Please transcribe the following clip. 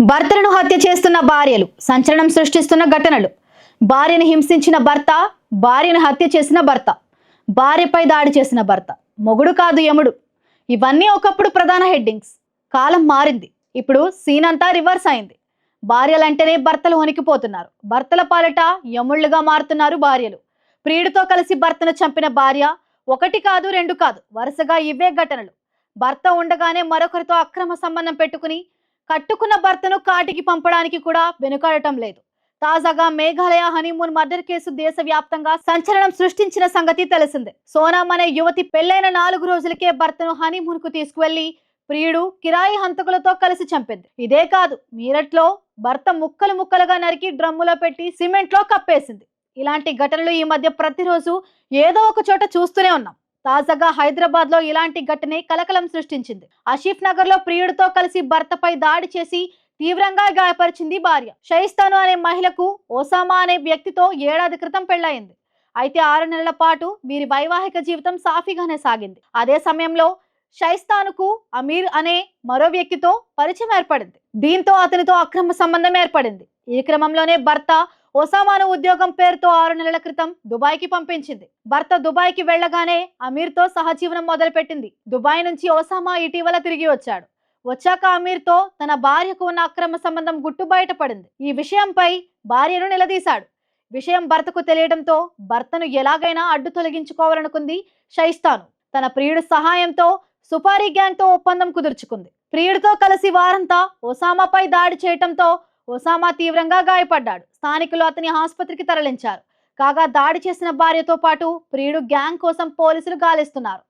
భర్తలను హత్య చేస్తున్న భార్యలు సంచలనం సృష్టిస్తున్న ఘటనలు. భార్యను హింసించిన భర్త భార్యను హత్య చేసిన భర్త భార్యపై దాడి చేసిన భర్త. మొగుడు కాదు యముడు. ఇవన్నీ ఒకప్పుడు ప్రధాన హెడ్డింగ్స్. కాలం మారింది. ఇప్పుడు సీన్ అంతా రివర్స్ అయింది. భార్యలంటేనే భర్తలు వణికిపోతున్నారు. భర్తల పాలట యముళ్ళుగా మారుతున్నారు భార్యలు. ప్రియుడితో కలిసి భర్తను చంపిన భార్య ఒకటి కాదు రెండు కాదు వరుసగా ఇవే ఘటనలు. భర్త ఉండగానే మరొకరితో అక్రమ సంబంధం పెట్టుకుని కట్టుకున్న భర్తను కాటికి పంపడానికి కూడా వెనుకాడటం లేదు. తాజాగా మేఘాలయ హనీమూన్ మర్డర్ కేసు దేశవ్యాప్తంగా సంచలనం సృష్టించిన సంగతి తెలిసిందే. సోనాం అనే యువతి పెళ్ళైన నాలుగు రోజులకే భర్తను హనీమూన్కు తీసుకువెళ్ళి ప్రియుడు కిరాయి హంతకులతో కలిసి చంపింది. ఇదే కాదు మీరట్లో భర్త ముక్కలు ముక్కలుగా నరికి డ్రమ్ములో పెట్టి సిమెంట్లో కప్పేసింది. ఇలాంటి ఘటనలు ఈ మధ్య ప్రతిరోజు ఏదో ఒక చోట చూస్తూనే ఉన్నాం. తాజాగా హైదరాబాద్లో ఇలాంటి ఘటనే కలకలం సృష్టించింది. ఆసిఫ్ నగర్లో ప్రియుడితో కలిసి భర్తపై దాడి చేసి తీవ్రంగా గాయపరిచింది భార్య. షైస్తాను అనే మహిళకు ఓసామా అనే వ్యక్తితో ఏడాది క్రితం పెళ్ళయింది అయితే ఆరు నెలల పాటు వీరి వైవాహిక జీవితం సాఫీగానే సాగింది. అదే సమయంలో షైస్తానుకు అమీర్ అనే మరో వ్యక్తితో పరిచయం ఏర్పడింది. దీంతో అతనితో అక్రమ సంబంధం ఏర్పడింది. ఈ క్రమంలోనే భర్త ఒసామాను ఉద్యోగం పేరుతో ఆరు నెలల క్రితం దుబాయ్కి పంపించింది. భర్త దుబాయ్కి వెళ్ళగానే అమీర్తో సహజీవనం మొదలుపెట్టింది. దుబాయ్ నుంచి ఒసామా ఇటీవల తిరిగి వచ్చాడు. వచ్చాక అమీర్తో తన భార్యకు ఉన్న అక్రమ సంబంధం గుట్టు బయటపడింది. ఈ విషయంపై భార్యను నిలదీశాడు. విషయం భర్తకు తెలియడంతో భర్తను ఎలాగైనా అడ్డు తొలగించుకోవాలనుకుంది షైస్తాను. తన ప్రియుడి సహాయంతో సుపారీ గ్యాంగ్తో ఒప్పందం కుదుర్చుకుంది. ప్రియుడితో కలిసి వారంతా ఒసామాపై దాడి చేయటంతో ఒసామా తీవ్రంగా గాయపడ్డాడు. స్థానికులు అతని ఆసుపత్రికి తరలించారు. కాగా దాడి చేసిన భార్యతో పాటు ప్రియుడు గ్యాంగ్ కోసం పోలీసులు గాలిస్తున్నారు.